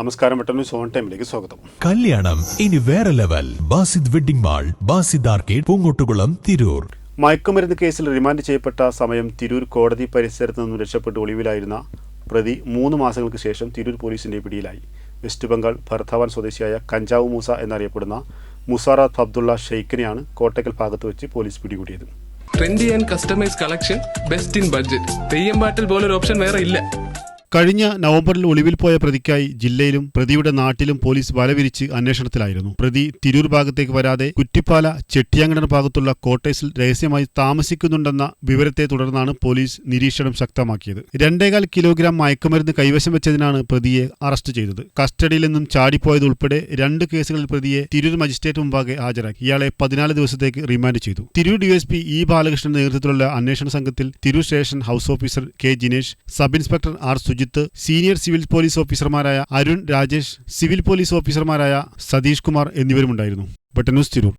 നമസ്കാരം വെട്ടനു സോൺ ടൈമിലേക്ക് സ്വാഗതം. കല്യാണം ഇനി വേറെ level. Basid wedding mall Basid arcade Poongottukulam Tirur. മയക്കുമരുന്ന് കേസിൽ റിമാൻഡ് ചെയ്യപ്പെട്ട സമയം തിരൂർ കോടതി പരിസരത്ത് നിന്നും രക്ഷപ്പെട്ട് ഒളിവിലായിരുന്ന പ്രതി മൂന്ന് മാസങ്ങൾക്ക് ശേഷം തിരൂർ പോലീസിന്റെ പിടിയിലായി. വെസ്റ്റ് ബംഗാൾ ഭർത്താവാൻ സ്വദേശിയായ കഞ്ചാവ് മൂസ എന്നറിയപ്പെടുന്ന മുസാറാത്ത് അബ്ദുള്ള ഷെയ്ഖിനെയാണ് കോട്ടക്കൽ ഭാഗത്ത് വെച്ച് പോലീസ് പിടികൂടിയത്. Trendy and customise collection best in budget Theyyam പാട്ടിൽ പോലൊരു ഓപ്ഷൻ വേറെ ഇല്ല. കഴിഞ്ഞ നവംബറിൽ ഒളിവിൽ പോയ പ്രതിക്കായി ജില്ലയിലും പ്രതിയുടെ നാട്ടിലും പോലീസ് വലവിരിച്ച് അന്വേഷണത്തിലായിരുന്നു. പ്രതി തിരൂർ ഭാഗത്തേക്ക് വരാതെ കുറ്റിപ്പാല ചെട്ടിയാങ്കടൻ ഭാഗത്തുള്ള കോട്ടേഴ്സിൽ രഹസ്യമായി താമസിക്കുന്നുണ്ടെന്ന വിവരത്തെ തുടർന്നാണ് പോലീസ് നിരീക്ഷണം ശക്തമാക്കിയത്. രണ്ടേകാൽ കിലോഗ്രാം മയക്കുമരുന്ന് കൈവശം വെച്ചതിനാണ് പ്രതിയെ അറസ്റ്റ് ചെയ്തത്. കസ്റ്റഡിയിൽ നിന്നും ചാടിപ്പോയതുൾപ്പെടെ രണ്ട് കേസുകളിൽ പ്രതിയെ തിരൂർ മജിസ്ട്രേറ്റ് മുമ്പാകെ ഹാജരാക്കി. ഇയാളെ പതിനാല് ദിവസത്തേക്ക് റിമാൻഡ് ചെയ്തു. തിരൂർ ഡിഎസ്പി ഇ ബാലകൃഷ്ണന്റെ നേതൃത്വത്തിലുള്ള അന്വേഷണ സംഘത്തിൽ Tirur station house officer K Jinesh sub inspector R Sujith senior civil police ഓഫീസർമാരായ അരുൺ രാജേഷ് സിവിൽ പോലീസ് ഓഫീസർമാരായ സതീഷ് കുമാർ എന്നിവരുമുണ്ടായിരുന്നു. ബട്ടന്യൂസ് തിരൂർ.